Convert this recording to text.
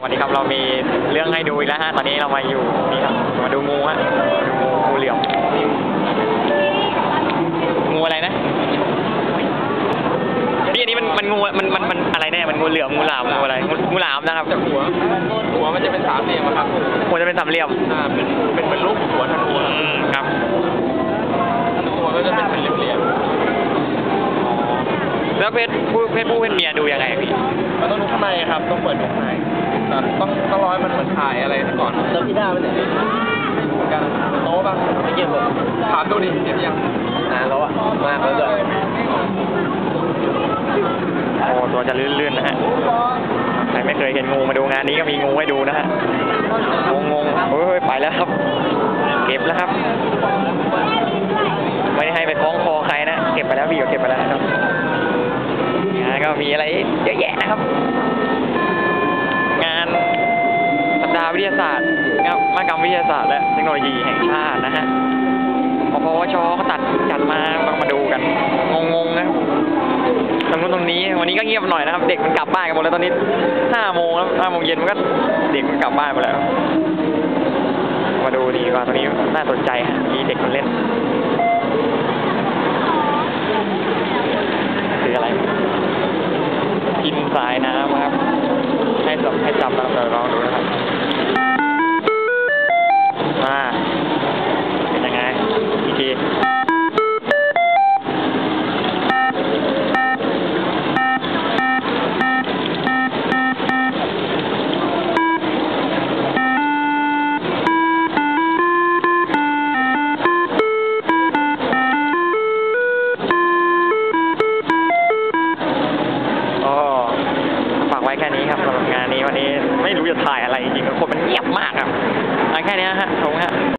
วันนี้ครับเรามีเรื่องให้ดูอีกแล้วฮะ ตอนนี้เรามาอยู่นี่ครับมาดูงูฮะดูงูงูเหลี่ยมงูอะไรนะพี่อันนี้มันมันงูมันมันมันอะไรแน่มันงูเหลี่ยมงูหลามงูอะไรงูงูหลามนะครับจากหัวหัวมันจะเป็นสามเหลี่ยมอะครับควรจะเป็นสามเหลี่ยมอ่าเป็นเป็นเหมือนลูกหัว แล้วเพศผู้เพศผู้เพศเมียดูยังไงพี่ๆมันต้องดูข้างในครับ ต้องเปิดดูข้างในแต่ต้องต้องร้อยมันเหมือนถ่ายอะไรก่อนแล้วพี่ด้าไปไหนกันโต๊ะป่ะไม่เกี่ยวผมถามดูดิเห็นยังนานแล้วอะมากแล้วด้วยโอ้ตัวจะลื่นๆนะฮะใครไม่เคยเห็นงูมาดูงานนี้ก็มีงูให้ดูนะฮะงงงๆเฮ้ยไปแล้วครับ เก็บแล้วครับ ไม่ได้ให้ไปคล้องคอใครนะ เก็บไปแล้วพี่ก็เก็บไปแล้วนะครับงานก็ มีอะไรเยอะแยะนะครับ งานสัปดาห์วิทยาศาสตร์งานมหกรรมวิทยาศาสตร์และเทคโนโลยีแห่งชาตินะฮะพปวชเขาตัดจัดมามามาดูกัน งงๆนะตรงนู้นตรงนี้ วันนี้ก็เงียบหน่อยนะครับ เด็กมันกลับบ้านกันหมดแล้วตอนนี้ห้าโมงแล้วห้าโมงเย็นมันก็เด็กมันกลับบ้านหมดแล้ว มาดูดีกว่าตรงนี้น่าสนใจมีเด็กมันเล่น ไม่รู้จะถ่ายอะไรจริงคนมันเงียบมากครับแค่นี้ฮะชมฮะ